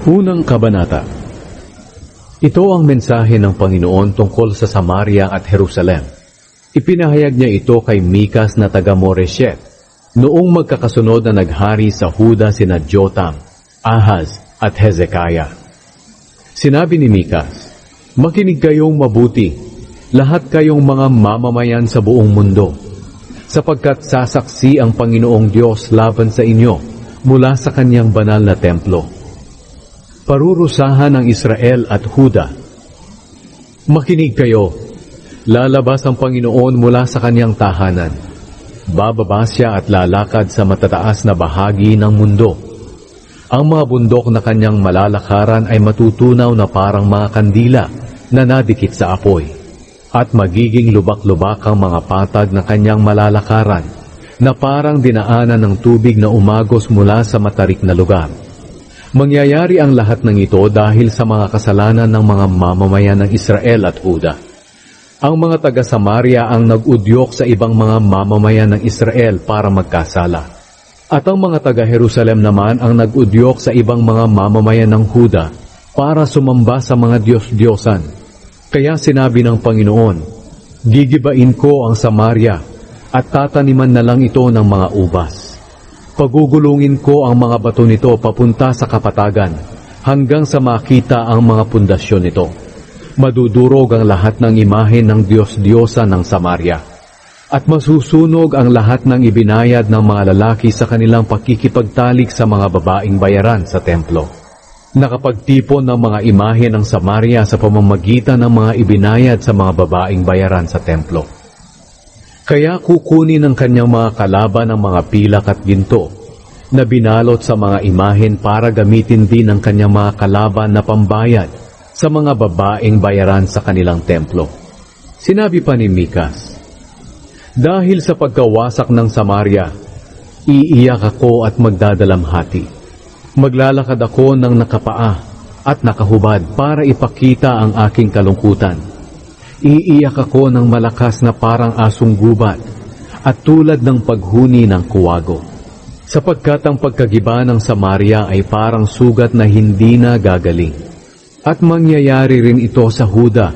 Unang Kabanata Ito ang mensahe ng Panginoon tungkol sa Samaria at Jerusalem. Ipinahayag niya ito kay Mikas na taga Moreshet, noong magkakasunod na naghari sa Huda sina Jotam, Ahaz at Hezekiah. Sinabi ni Mikas, Makinig kayong mabuti, lahat kayong mga mamamayan sa buong mundo, sapagkat sasaksi ang Panginoong Diyos laban sa inyo mula sa kanyang banal na templo parurusahan ng Israel at Huda. Makinig kayo, lalabas ang Panginoon mula sa kanyang tahanan. Bababa siya at lalakad sa matataas na bahagi ng mundo. Ang mga bundok na kanyang malalakaran ay matutunaw na parang mga kandila na nadikit sa apoy. At magiging lubak-lubak ang mga patag na kanyang malalakaran na parang dinaanan ng tubig na umagos mula sa matarik na lugar. Mangyayari ang lahat ng ito dahil sa mga kasalanan ng mga mamamayan ng Israel at Huda. Ang mga taga-Samaria ang nag-udyok sa ibang mga mamamayan ng Israel para magkasala. At ang mga taga-Jerusalem naman ang nag-udyok sa ibang mga mamamayan ng Huda para sumamba sa mga Diyos-Diyosan. Kaya sinabi ng Panginoon, Gigibain ko ang Samaria at tataniman na lang ito ng mga ubas. Pagugulungin ko ang mga bato nito papunta sa kapatagan hanggang sa makita ang mga pundasyon nito. Madudurog ang lahat ng imahe ng Diyos-Diyosa ng Samaria. At masusunog ang lahat ng ibinayad ng mga lalaki sa kanilang pakikipagtalik sa mga babaeng bayaran sa templo. Nakapagtipon ng mga imahe ng Samaria sa pamamagitan ng mga ibinayad sa mga babaeng bayaran sa templo. Kaya kukunin ng kanyang mga kalaban ng mga pilak at ginto na binalot sa mga imahen para gamitin din ng kanyang mga kalaban na pambayad sa mga babaeng bayaran sa kanilang templo. Sinabi pa ni Mikas, Dahil sa pagkawasak ng Samaria, iiyak ako at magdadalamhati. Maglalakad ako ng nakapaa at nakahubad para ipakita ang aking kalungkutan Iiyak ako ng malakas na parang asong gubat at tulad ng paghuni ng kuwago. Sapagkat ang pagkagiba ng Samaria ay parang sugat na hindi na gagaling. At mangyayari rin ito sa Huda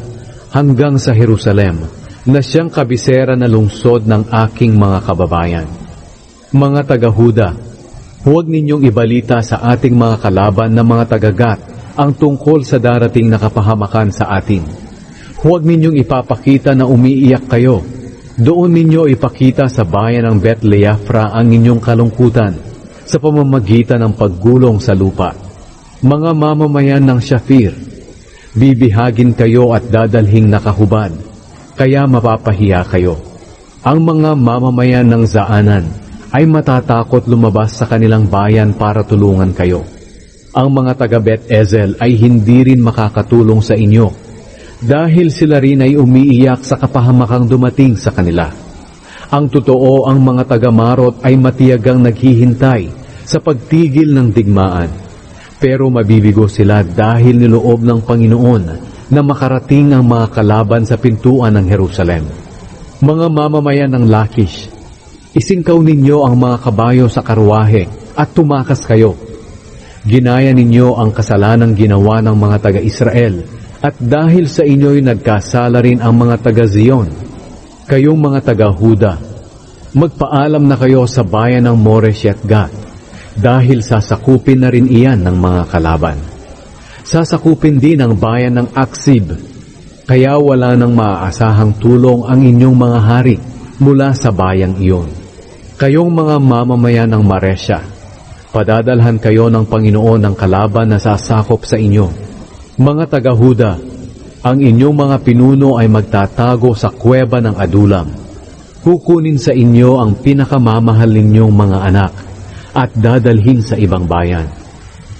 hanggang sa Jerusalem na siyang kabisera na lungsod ng aking mga kababayan. Mga taga-Huda, huwag ninyong ibalita sa ating mga kalaban na mga tagagat ang tungkol sa darating na kapahamakan sa atin Huwag ninyong ipapakita na umiiyak kayo. Doon ninyo ipakita sa bayan ng Betleafra ang inyong kalungkutan sa pamamagitan ng paggulong sa lupa. Mga mamamayan ng Shafir, bibihagin kayo at dadalhing nakahubad, kaya mapapahiya kayo. Ang mga mamamayan ng Zaanan ay matatakot lumabas sa kanilang bayan para tulungan kayo. Ang mga taga Bet Ezel ay hindi rin makakatulong sa inyo dahil sila rin ay umiiyak sa kapahamakang dumating sa kanila. Ang totoo ang mga taga-marot ay matiyagang naghihintay sa pagtigil ng digmaan. Pero mabibigo sila dahil niloob ng Panginoon na makarating ang mga kalaban sa pintuan ng Jerusalem. Mga mamamayan ng Lakish, isingkaw ninyo ang mga kabayo sa karwahe at tumakas kayo. Ginaya ninyo ang kasalanang ginawa ng mga taga-Israel at dahil sa inyo'y nagkasala rin ang mga taga-Zion, kayong mga taga-Huda, magpaalam na kayo sa bayan ng Moresh Gat, dahil sasakupin na rin iyan ng mga kalaban. Sasakupin din ang bayan ng Aksib, kaya wala nang maaasahang tulong ang inyong mga hari mula sa bayang iyon. Kayong mga mamamayan ng Maresya, padadalhan kayo ng Panginoon ng kalaban na sasakop sa inyo mga taga-Huda, ang inyong mga pinuno ay magtatago sa kuweba ng Adulam. Kukunin sa inyo ang pinakamamahal ninyong mga anak at dadalhin sa ibang bayan.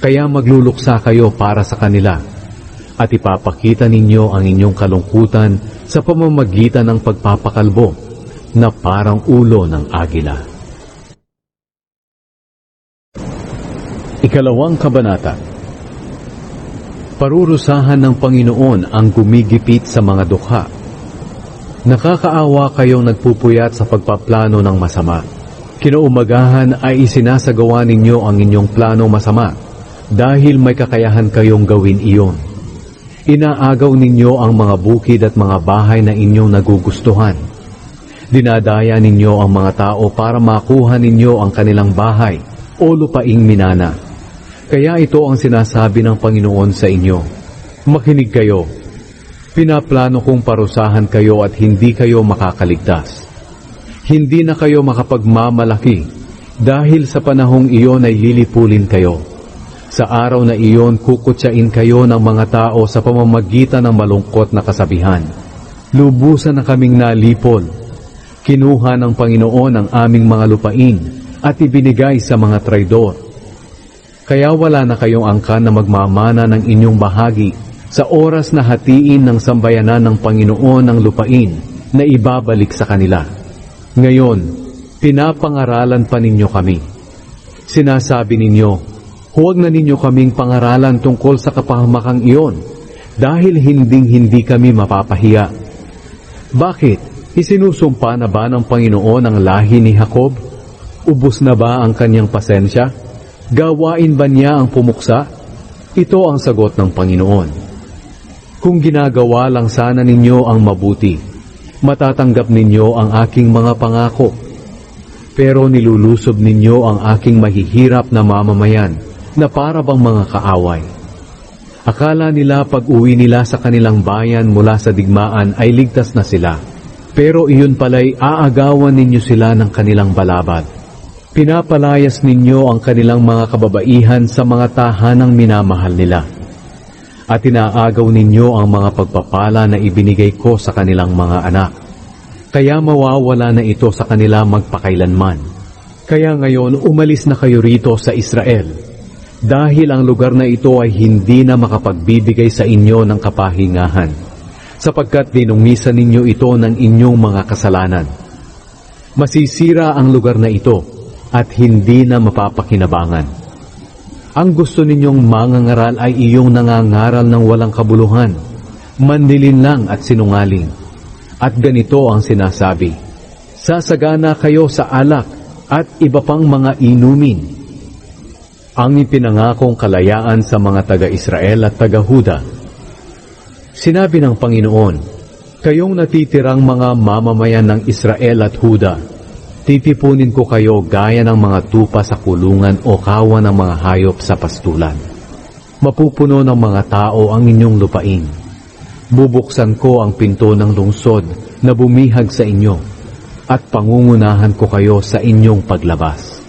Kaya magluluksa kayo para sa kanila at ipapakita ninyo ang inyong kalungkutan sa pamamagitan ng pagpapakalbo na parang ulo ng agila. Ikalawang Kabanata Parurusahan ng Panginoon ang gumigipit sa mga dukha. Nakakaawa kayong nagpupuyat sa pagpaplano ng masama. Kinaumagahan ay isinasagawa ninyo ang inyong plano masama dahil may kakayahan kayong gawin iyon. Inaagaw ninyo ang mga bukid at mga bahay na inyong nagugustuhan. Dinadaya ninyo ang mga tao para makuha ninyo ang kanilang bahay o lupaing minana. Kaya ito ang sinasabi ng Panginoon sa inyo. Makinig kayo. Pinaplano kong parusahan kayo at hindi kayo makakaligtas. Hindi na kayo makapagmamalaki dahil sa panahong iyon ay lilipulin kayo. Sa araw na iyon, kukutsain kayo ng mga tao sa pamamagitan ng malungkot na kasabihan. Lubusan na kaming nalipol. Kinuha ng Panginoon ang aming mga lupain at ibinigay sa mga traidor. Kaya wala na kayong angkan na magmamana ng inyong bahagi sa oras na hatiin ng sambayanan ng Panginoon ang lupain na ibabalik sa kanila. Ngayon, pinapangaralan pa ninyo kami. Sinasabi ninyo, huwag na ninyo kaming pangaralan tungkol sa kapahamakang iyon dahil hinding-hindi kami mapapahiya. Bakit? Isinusumpa na ba ng Panginoon ang lahi ni Jacob? Ubus na ba ang kanyang pasensya? Gawain ba niya ang pumuksa? Ito ang sagot ng Panginoon. Kung ginagawa lang sana ninyo ang mabuti, matatanggap ninyo ang aking mga pangako. Pero nilulusob ninyo ang aking mahihirap na mamamayan na para bang mga kaaway. Akala nila pag uwi nila sa kanilang bayan mula sa digmaan ay ligtas na sila. Pero iyon pala'y aagawan ninyo sila ng kanilang balabad. Pinapalayas ninyo ang kanilang mga kababaihan sa mga tahanang minamahal nila. At inaagaw ninyo ang mga pagpapala na ibinigay ko sa kanilang mga anak. Kaya mawawala na ito sa kanila magpakailanman. Kaya ngayon umalis na kayo rito sa Israel. Dahil ang lugar na ito ay hindi na makapagbibigay sa inyo ng kapahingahan sapagkat dinungisan ninyo ito ng inyong mga kasalanan. Masisira ang lugar na ito at hindi na mapapakinabangan. Ang gusto ninyong mangangaral ay iyong nangangaral ng walang kabuluhan, mandilin lang at sinungaling. At ganito ang sinasabi, Sasagana kayo sa alak at iba pang mga inumin. Ang ipinangakong kalayaan sa mga taga-Israel at taga-Huda Sinabi ng Panginoon, Kayong natitirang mga mamamayan ng Israel at Huda, titipunin ko kayo gaya ng mga tupa sa kulungan o kawan ng mga hayop sa pastulan. Mapupuno ng mga tao ang inyong lupain. Bubuksan ko ang pinto ng lungsod na bumihag sa inyo at pangungunahan ko kayo sa inyong paglabas.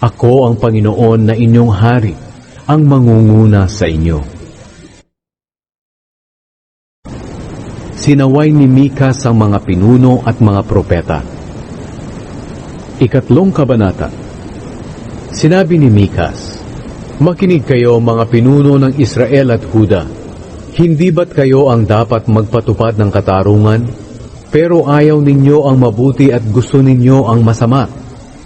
Ako ang Panginoon na inyong hari, ang mangunguna sa inyo. sinaway ni Mika sa mga pinuno at mga propeta. Ikatlong kabanata Sinabi ni Mikas, Makinig kayo mga pinuno ng Israel at Huda. Hindi ba't kayo ang dapat magpatupad ng katarungan? Pero ayaw ninyo ang mabuti at gusto ninyo ang masama.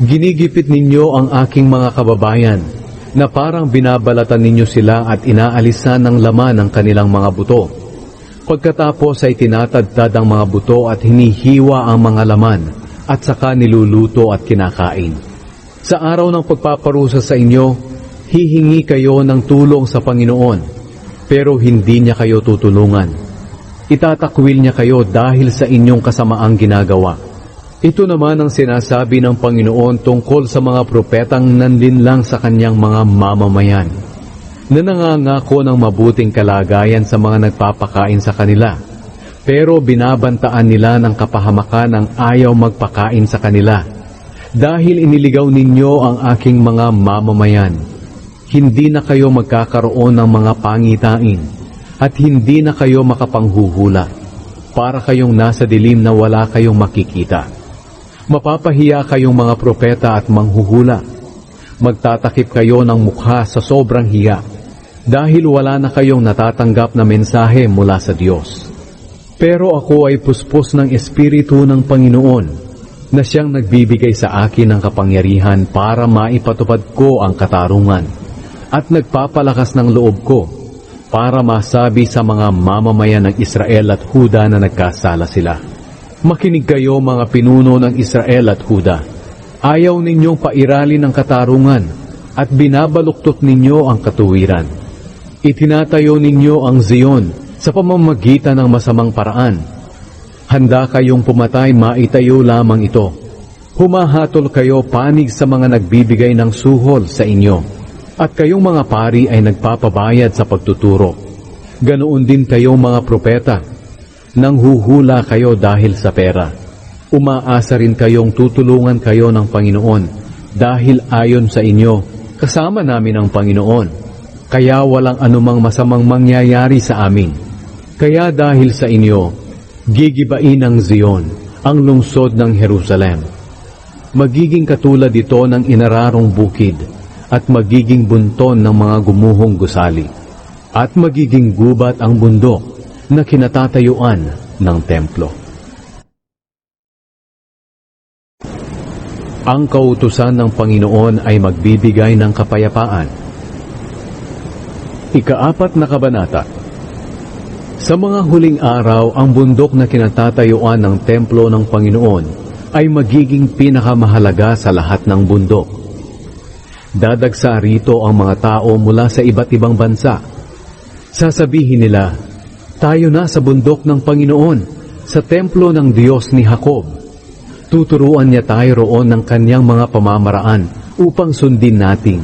Ginigipit ninyo ang aking mga kababayan na parang binabalatan ninyo sila at inaalisan ng laman ng kanilang mga buto Pagkatapos ay tinatadtad ang mga buto at hinihiwa ang mga laman at saka niluluto at kinakain. Sa araw ng pagpaparusa sa inyo, hihingi kayo ng tulong sa Panginoon, pero hindi niya kayo tutulungan. Itatakwil niya kayo dahil sa inyong kasamaang ginagawa. Ito naman ang sinasabi ng Panginoon tungkol sa mga propetang nandin sa kanyang mga mamamayan na nangangako ng mabuting kalagayan sa mga nagpapakain sa kanila. Pero binabantaan nila ng kapahamakan ang ayaw magpakain sa kanila. Dahil iniligaw ninyo ang aking mga mamamayan, hindi na kayo magkakaroon ng mga pangitain at hindi na kayo makapanghuhula para kayong nasa dilim na wala kayong makikita. Mapapahiya kayong mga propeta at manghuhula. Magtatakip kayo ng mukha sa sobrang hiya dahil wala na kayong natatanggap na mensahe mula sa Diyos. Pero ako ay puspos ng Espiritu ng Panginoon na siyang nagbibigay sa akin ng kapangyarihan para maipatupad ko ang katarungan at nagpapalakas ng loob ko para masabi sa mga mamamayan ng Israel at Huda na nagkasala sila. Makinig kayo mga pinuno ng Israel at Huda. Ayaw ninyong pairalin ng katarungan at binabaluktot ninyo ang katuwiran. Itinatayo ninyo ang Zion sa pamamagitan ng masamang paraan. Handa kayong pumatay maitayo lamang ito. Humahatol kayo panig sa mga nagbibigay ng suhol sa inyo. At kayong mga pari ay nagpapabayad sa pagtuturo. Ganoon din kayong mga propeta. Nang huhula kayo dahil sa pera. Umaasa rin kayong tutulungan kayo ng Panginoon dahil ayon sa inyo, kasama namin ang Panginoon. Kaya walang anumang masamang mangyayari sa amin. Kaya dahil sa inyo, gigibain ng Zion, ang lungsod ng Jerusalem. Magiging katulad ito ng inararong bukid at magiging bunton ng mga gumuhong gusali. At magiging gubat ang bundok na kinatatayuan ng templo. Ang kautusan ng Panginoon ay magbibigay ng kapayapaan. Ikaapat na kabanata Sa mga huling araw, ang bundok na kinatatayuan ng templo ng Panginoon ay magiging pinakamahalaga sa lahat ng bundok. Dadagsa rito ang mga tao mula sa iba't ibang bansa. Sasabihin nila, tayo na sa bundok ng Panginoon, sa templo ng Diyos ni Jacob. Tuturuan niya tayo roon ng kanyang mga pamamaraan upang sundin natin.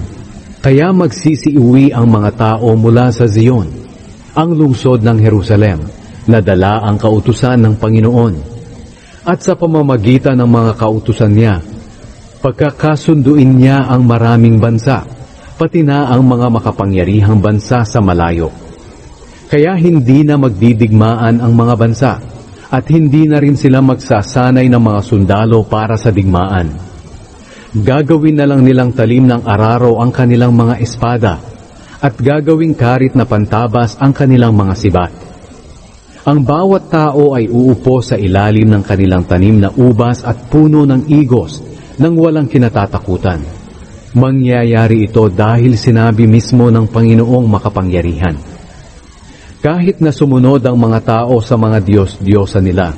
Kaya magsisiuwi ang mga tao mula sa Zion, ang lungsod ng Jerusalem, na dala ang kautusan ng Panginoon. At sa pamamagitan ng mga kautusan niya, pagkakasunduin niya ang maraming bansa, pati na ang mga makapangyarihang bansa sa malayo. Kaya hindi na magdidigmaan ang mga bansa at hindi na rin sila magsasanay ng mga sundalo para sa digmaan. Gagawin na lang nilang talim ng araro ang kanilang mga espada at gagawing karit na pantabas ang kanilang mga sibat. Ang bawat tao ay uupo sa ilalim ng kanilang tanim na ubas at puno ng igos nang walang kinatatakutan. Mangyayari ito dahil sinabi mismo ng Panginoong makapangyarihan. Kahit na sumunod ang mga tao sa mga Diyos-Diyosa nila,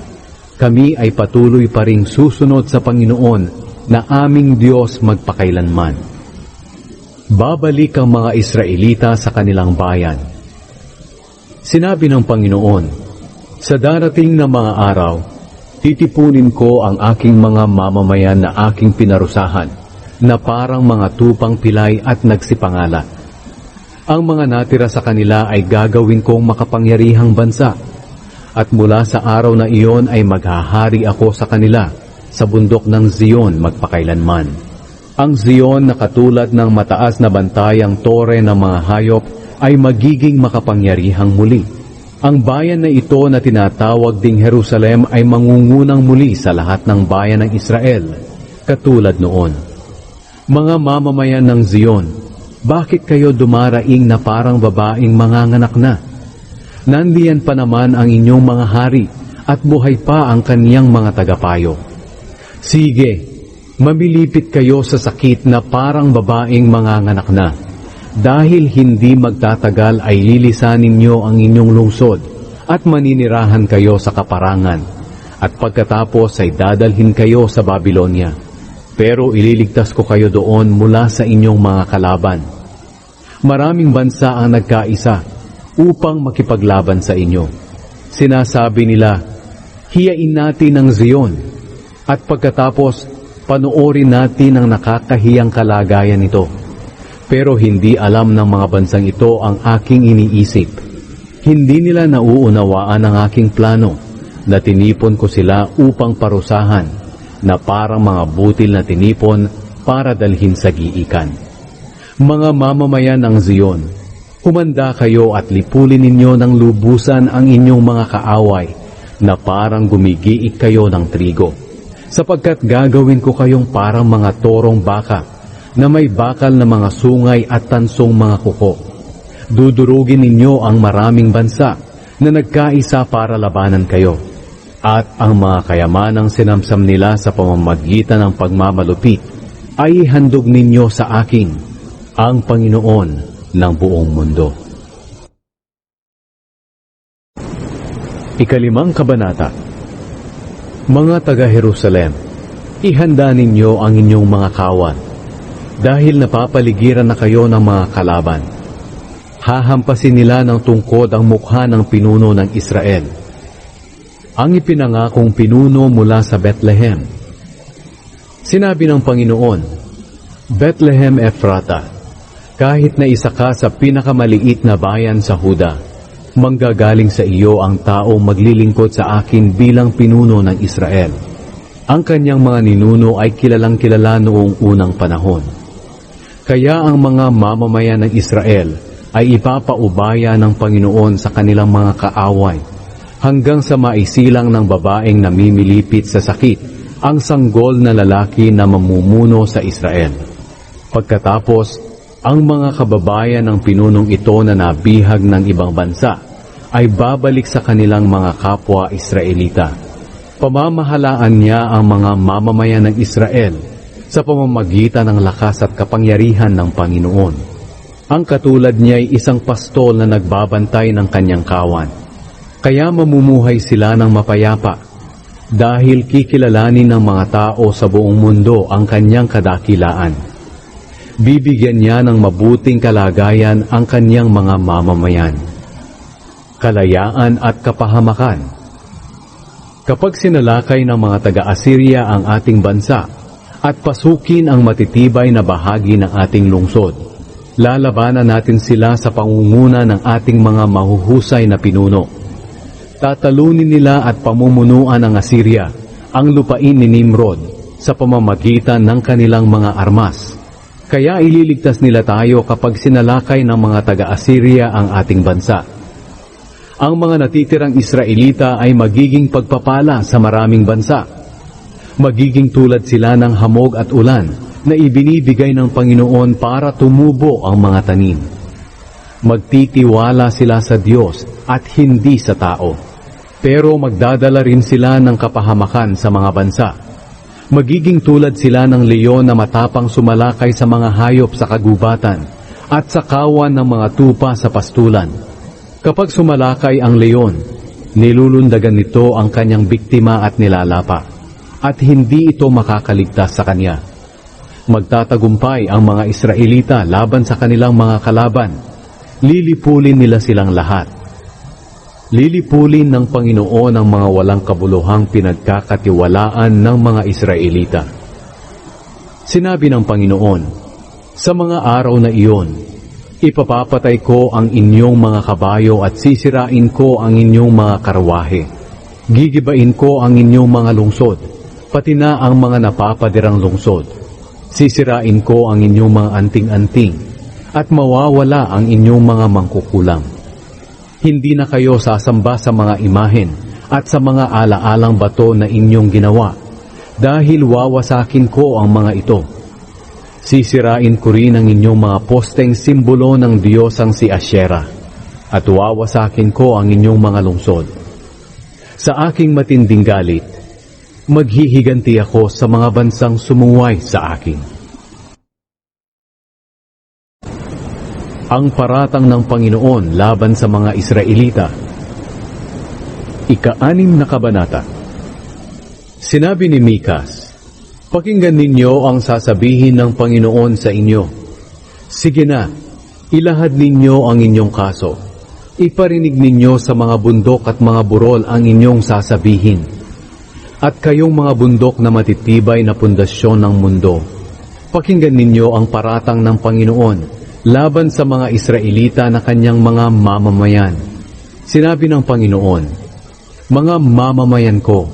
kami ay patuloy pa ring susunod sa Panginoon na aming Diyos magpakailanman. Babalik ang mga Israelita sa kanilang bayan. Sinabi ng Panginoon, Sa darating na mga araw, titipunin ko ang aking mga mamamayan na aking pinarusahan, na parang mga tupang pilay at nagsipangalan. Ang mga natira sa kanila ay gagawin kong makapangyarihang bansa, at mula sa araw na iyon ay maghahari ako sa kanila sa bundok ng Zion magpakailanman. Ang Zion na katulad ng mataas na bantayang tore ng mga hayop ay magiging makapangyarihang muli. Ang bayan na ito na tinatawag ding Jerusalem ay mangungunang muli sa lahat ng bayan ng Israel, katulad noon. Mga mamamayan ng Zion, bakit kayo dumaraing na parang babaeng manganganak na? Nandiyan pa naman ang inyong mga hari at buhay pa ang kaniyang mga tagapayo. Sige, mamilipit kayo sa sakit na parang babaeng manganganak na. Dahil hindi magtatagal ay lilisanin niyo ang inyong lungsod at maninirahan kayo sa kaparangan. At pagkatapos ay dadalhin kayo sa Babylonia. Pero ililigtas ko kayo doon mula sa inyong mga kalaban. Maraming bansa ang nagkaisa upang makipaglaban sa inyo. Sinasabi nila, hiyain natin ang Zion at pagkatapos panoorin natin ang nakakahiyang kalagayan nito. Pero hindi alam ng mga bansang ito ang aking iniisip. Hindi nila nauunawaan ang aking plano na tinipon ko sila upang parusahan na parang mga butil na tinipon para dalhin sa giikan. Mga mamamayan ng Zion, humanda kayo at lipulin ninyo ng lubusan ang inyong mga kaaway na parang gumigiik kayo ng trigo. Sapagkat gagawin ko kayong parang mga torong baka na may bakal na mga sungay at tansong mga kuko. Dudurugin ninyo ang maraming bansa na nagkaisa para labanan kayo. At ang mga kayamanang sinamsam nila sa pamamagitan ng pagmamalupit ay handog ninyo sa akin, ang Panginoon ng buong mundo. Ikalimang Kabanata Mga taga-Jerusalem, ihanda ninyo ang inyong mga kawan dahil napapaligiran na kayo ng mga kalaban. Hahampasin nila ng tungkod ang mukha ng pinuno ng Israel. Ang ipinangakong pinuno mula sa Bethlehem. Sinabi ng Panginoon, Bethlehem Ephrata, kahit na isa ka sa pinakamaliit na bayan sa Huda, manggagaling sa iyo ang taong maglilingkod sa akin bilang pinuno ng Israel. Ang kanyang mga ninuno ay kilalang kilala noong unang panahon. Kaya ang mga mamamayan ng Israel ay ipapaubaya ng Panginoon sa kanilang mga kaaway hanggang sa maisilang ng babaeng namimilipit sa sakit ang sanggol na lalaki na mamumuno sa Israel. Pagkatapos, ang mga kababayan ng pinunong ito na nabihag ng ibang bansa ay babalik sa kanilang mga kapwa Israelita. Pamamahalaan niya ang mga mamamayan ng Israel sa pamamagitan ng lakas at kapangyarihan ng Panginoon. Ang katulad niya ay isang pastol na nagbabantay ng kanyang kawan. Kaya mamumuhay sila ng mapayapa dahil kikilalanin ng mga tao sa buong mundo ang kanyang kadakilaan. Bibigyan niya ng mabuting kalagayan ang kanyang mga mamamayan. Kalayaan at kapahamakan. Kapag sinalakay ng mga taga-Assyria ang ating bansa at pasukin ang matitibay na bahagi ng ating lungsod, lalabanan natin sila sa pangunguna ng ating mga mahuhusay na pinuno. Tatalunin nila at pamumunuan ng Assyria ang lupain ni Nimrod sa pamamagitan ng kanilang mga armas. Kaya ililigtas nila tayo kapag sinalakay ng mga taga-Assyria ang ating bansa. Ang mga natitirang Israelita ay magiging pagpapala sa maraming bansa. Magiging tulad sila ng hamog at ulan na ibinibigay ng Panginoon para tumubo ang mga tanim. Magtitiwala sila sa Diyos at hindi sa tao. Pero magdadala rin sila ng kapahamakan sa mga bansa. Magiging tulad sila ng leon na matapang sumalakay sa mga hayop sa kagubatan at sa kawan ng mga tupa sa pastulan. Kapag sumalakay ang leon, nilulundagan nito ang kanyang biktima at nilalapa, at hindi ito makakaligtas sa kanya. Magtatagumpay ang mga Israelita laban sa kanilang mga kalaban. Lilipulin nila silang lahat. Lilipulin ng Panginoon ang mga walang kabuluhang pinagkakatiwalaan ng mga Israelita. Sinabi ng Panginoon, Sa mga araw na iyon, ipapapatay ko ang inyong mga kabayo at sisirain ko ang inyong mga karwahe. Gigibain ko ang inyong mga lungsod, pati na ang mga napapadirang lungsod. Sisirain ko ang inyong mga anting-anting, at mawawala ang inyong mga mangkukulam. Hindi na kayo sasamba sa mga imahen at sa mga alaalang bato na inyong ginawa, dahil wawasakin ko ang mga ito. Sisirain ko rin ang inyong mga posteng simbolo ng Diyosang si Asherah, at wawasakin ko ang inyong mga lungsod. Sa aking matinding galit, maghihiganti ako sa mga bansang sumuway sa akin. Ang paratang ng Panginoon laban sa mga Israelita. Ika-anim na kabanata. Sinabi ni Mikas, Pakinggan ninyo ang sasabihin ng Panginoon sa inyo. Sige na, ilahad ninyo ang inyong kaso. Iparinig ninyo sa mga bundok at mga burol ang inyong sasabihin. At kayong mga bundok na matitibay na pundasyon ng mundo, pakinggan ninyo ang paratang ng Panginoon laban sa mga Israelita na kanyang mga mamamayan. Sinabi ng Panginoon, Mga mamamayan ko,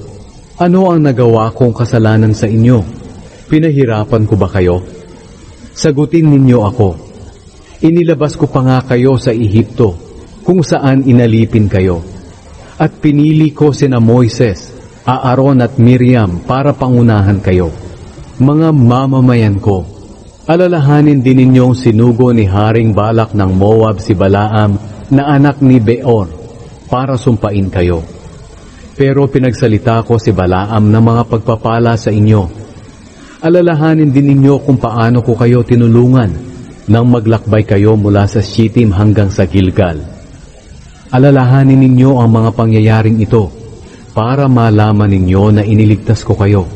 ano ang nagawa kong kasalanan sa inyo? Pinahirapan ko ba kayo? Sagutin ninyo ako. Inilabas ko pa nga kayo sa Ehipto, kung saan inalipin kayo. At pinili ko sina Moises, Aaron at Miriam para pangunahan kayo. Mga mamamayan ko, alalahanin din ninyong sinugo ni Haring Balak ng Moab si Balaam na anak ni Beor para sumpain kayo. Pero pinagsalita ko si Balaam ng mga pagpapala sa inyo. Alalahanin din ninyo kung paano ko kayo tinulungan nang maglakbay kayo mula sa Shittim hanggang sa Gilgal. Alalahanin ninyo ang mga pangyayaring ito para malaman ninyo na iniligtas ko kayo.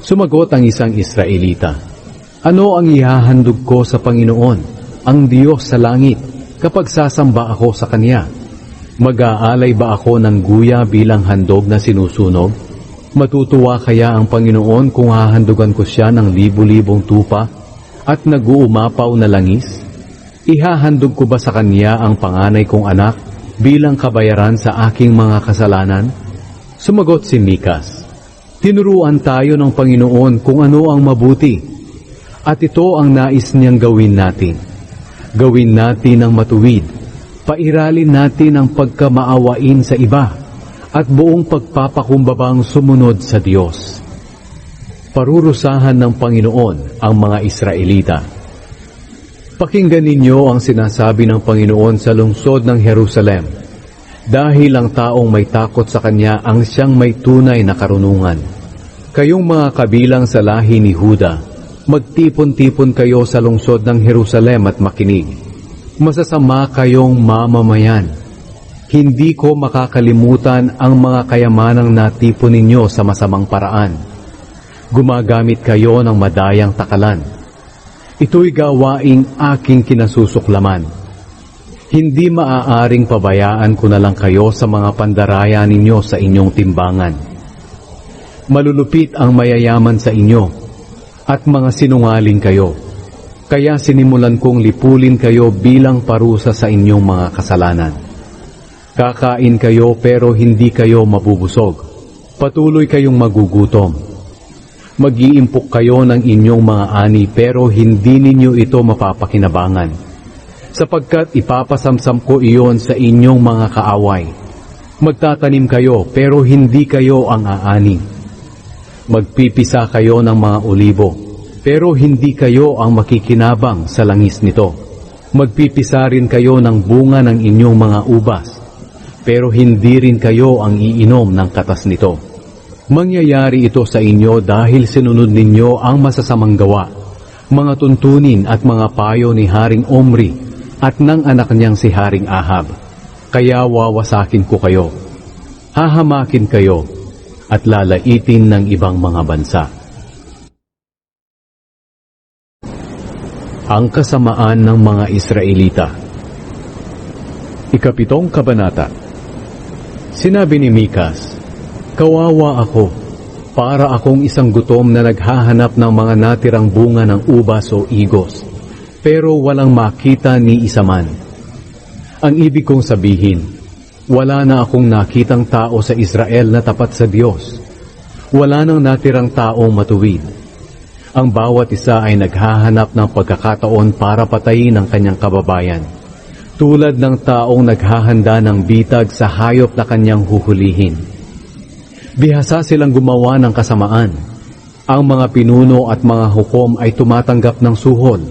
Sumagot ang isang Israelita, Ano ang ihahandog ko sa Panginoon, ang Diyos sa langit, kapag sasamba ako sa Kanya? Mag-aalay ba ako ng guya bilang handog na sinusunog? Matutuwa kaya ang Panginoon kung hahandugan ko siya ng libu-libong tupa at nag-uumapaw na langis? Ihahandog ko ba sa Kanya ang panganay kong anak bilang kabayaran sa aking mga kasalanan? Sumagot si Mikas, Tinuruan tayo ng Panginoon kung ano ang mabuti, at ito ang nais niyang gawin natin. Gawin natin ang matuwid, pairalin natin ang pagkamaawain sa iba, at buong pagpapakumbabang sumunod sa Diyos. Parurusahan ng Panginoon ang mga Israelita. Pakinggan ninyo ang sinasabi ng Panginoon sa lungsod ng Jerusalem. Dahil ang taong may takot sa Kanya ang siyang may tunay na karunungan. Kayong mga kabilang sa lahi ni Huda, magtipon-tipon kayo sa lungsod ng Jerusalem at makinig. Masasama kayong mamamayan. Hindi ko makakalimutan ang mga kayamanang natipon ninyo sa masamang paraan. Gumagamit kayo ng madayang takalan. Ito'y gawaing aking kinasusuklaman. Hindi maaaring pabayaan ko na lang kayo sa mga pandaraya ninyo sa inyong timbangan. Malulupit ang mayayaman sa inyo at mga sinungaling kayo. Kaya sinimulan kong lipulin kayo bilang parusa sa inyong mga kasalanan. Kakain kayo pero hindi kayo mabubusog. Patuloy kayong magugutom. Mag-iimpok kayo ng inyong mga ani pero hindi ninyo ito mapapakinabangan. Sapagkat ipapasamsam ko iyon sa inyong mga kaaway. Magtatanim kayo pero hindi kayo ang aani. Magpipisa kayo ng mga olibo, pero hindi kayo ang makikinabang sa langis nito. Magpipisa rin kayo ng bunga ng inyong mga ubas, pero hindi rin kayo ang iinom ng katas nito. Mangyayari ito sa inyo dahil sinunod ninyo ang masasamang gawa, mga tuntunin at mga payo ni Haring Omri at ng anak niyang si Haring Ahab. Kaya wawasakin ko kayo, hahamakin kayo, at lalaitin ng ibang mga bansa. Ang kasamaan ng mga Israelita Ikapitong Kabanata Sinabi ni Mikas, Kawawa ako, para akong isang gutom na naghahanap ng mga natirang bunga ng ubas o igos, pero walang makita ni isa man. Ang ibig kong sabihin, wala na akong nakitang tao sa Israel na tapat sa Diyos. Wala nang natirang taong matuwid. Ang bawat isa ay naghahanap ng pagkakataon para patayin ang kanyang kababayan. Tulad ng taong naghahanda ng bitag sa hayop na kanyang huhulihin. Bihasa silang gumawa ng kasamaan. Ang mga pinuno at mga hukom ay tumatanggap ng suhol.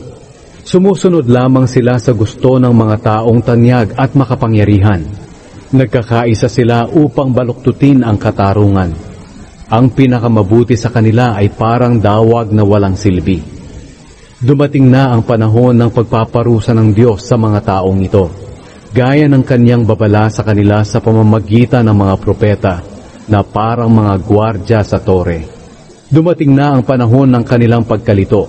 Sumusunod lamang sila sa gusto ng mga taong tanyag at makapangyarihan. Nagkakaisa sila upang baluktutin ang katarungan. Ang pinakamabuti sa kanila ay parang dawag na walang silbi. Dumating na ang panahon ng pagpaparusa ng Diyos sa mga taong ito, gaya ng kanyang babala sa kanila sa pamamagitan ng mga propeta na parang mga gwardya sa tore. Dumating na ang panahon ng kanilang pagkalito.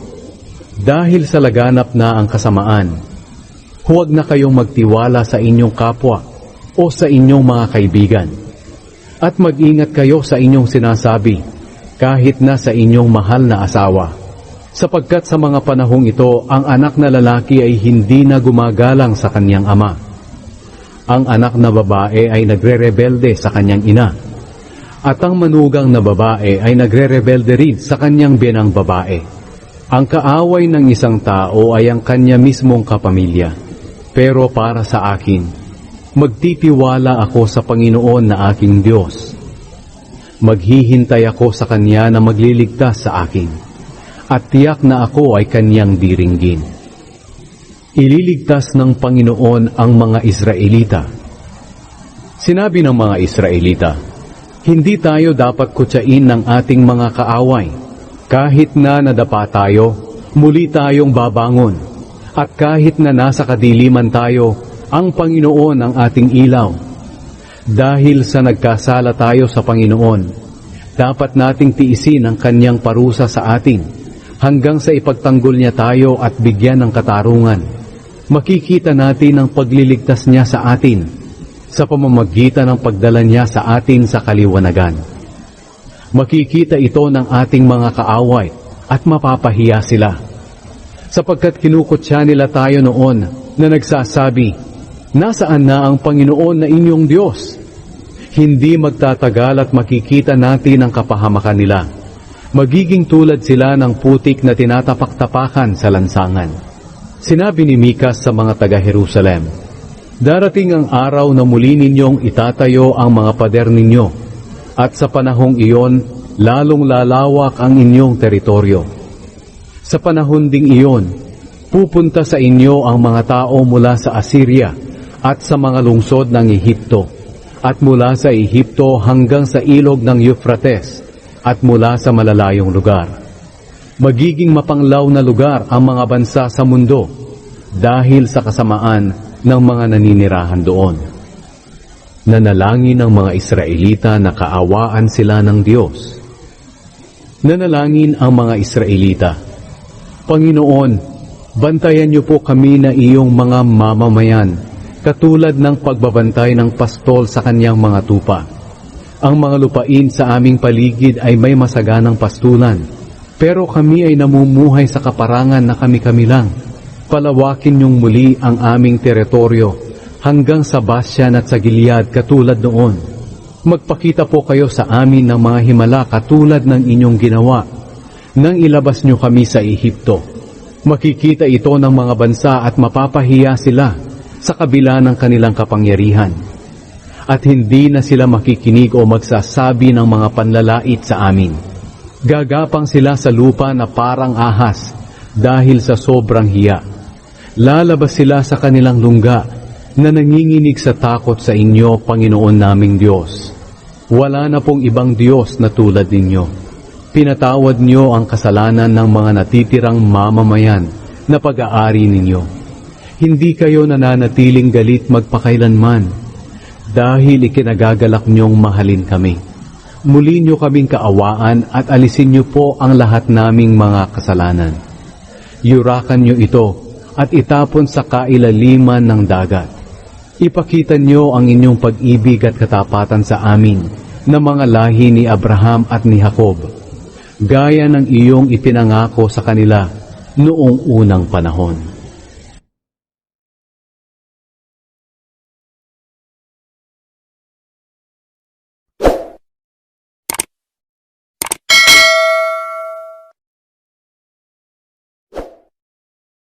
Dahil sa laganap na ang kasamaan, huwag na kayong magtiwala sa inyong kapwa o sa inyong mga kaibigan. At mag-ingat kayo sa inyong sinasabi, kahit na sa inyong mahal na asawa. Sapagkat sa mga panahong ito, ang anak na lalaki ay hindi na gumagalang sa kanyang ama. Ang anak na babae ay nagre-rebelde sa kanyang ina. At ang manugang na babae ay nagre-rebelde rin sa kanyang biyanang babae. Ang kaaway ng isang tao ay ang kanya mismong kapamilya. Pero para sa akin, magtitiwala ako sa Panginoon na aking Diyos. Maghihintay ako sa Kanya na magliligtas sa akin, at tiyak na ako ay Kanyang diringgin. Ililigtas ng Panginoon ang mga Israelita. Sinabi ng mga Israelita, Hindi tayo dapat kutsain ng ating mga kaaway. Kahit na nadapa tayo, muli tayong babangon. At kahit na nasa kadiliman tayo, ang Panginoon ang ating ilaw. Dahil sa nagkasala tayo sa Panginoon, dapat nating tiisin ang kanyang parusa sa atin hanggang sa ipagtanggol niya tayo at bigyan ng katarungan. Makikita natin ang pagliligtas niya sa atin sa pamamagitan ng pagdala niya sa atin sa kaliwanagan. Makikita ito ng ating mga kaaway at mapapahiya sila. Sapagkat kinukutya nila tayo noon na nagsasabi, Nasaan na ang Panginoon na inyong Diyos? Hindi magtatagal at makikita natin ang kapahamakan nila. Magiging tulad sila ng putik na tinatapak-tapakan sa lansangan. Sinabi ni Mikas sa mga taga-Jerusalem, Darating ang araw na muli ninyong itatayo ang mga pader ninyo, at sa panahong iyon, lalong lalawak ang inyong teritoryo. Sa panahon ding iyon, pupunta sa inyo ang mga tao mula sa Assyria at sa mga lungsod ng Ehipto, at mula sa Ehipto hanggang sa ilog ng Euphrates, at mula sa malalayong lugar. Magiging mapanglaw na lugar ang mga bansa sa mundo dahil sa kasamaan ng mga naninirahan doon. Nanalangin ng mga Israelita na kaawaan sila ng Diyos. Nanalangin ang mga Israelita, Panginoon, bantayan niyo po kami na iyong mga mamamayan, katulad ng pagbabantay ng pastol sa kanyang mga tupa. Ang mga lupain sa aming paligid ay may masaganang pastulan, pero kami ay namumuhay sa kaparangan na kami-kami lang. Palawakin niyong muli ang aming teritoryo hanggang sa Basyan at sa Gilead katulad noon. Magpakita po kayo sa amin ng mga himala katulad ng inyong ginawa nang ilabas niyo kami sa Ehipto. Makikita ito ng mga bansa at mapapahiya sila sa kabila ng kanilang kapangyarihan. At hindi na sila makikinig o magsasabi ng mga panlalait sa amin. Gagapang sila sa lupa na parang ahas dahil sa sobrang hiya. Lalabas sila sa kanilang lungga na nanginginig sa takot sa inyo, Panginoon naming Diyos. Wala na pong ibang Diyos na tulad ninyo. Pinatawad niyo ang kasalanan ng mga natitirang mamamayan na pag-aari ninyo. Hindi kayo nananatiling galit magpakailanman dahil ikinagagalak niyong mahalin kami. Muli niyo kaming kaawaan at alisin niyo po ang lahat naming mga kasalanan. Yurakan niyo ito at itapon sa kailaliman ng dagat. Ipakita niyo ang inyong pag-ibig at katapatan sa amin na mga lahi ni Abraham at ni Jacob, gaya ng iyong ipinangako sa kanila noong unang panahon.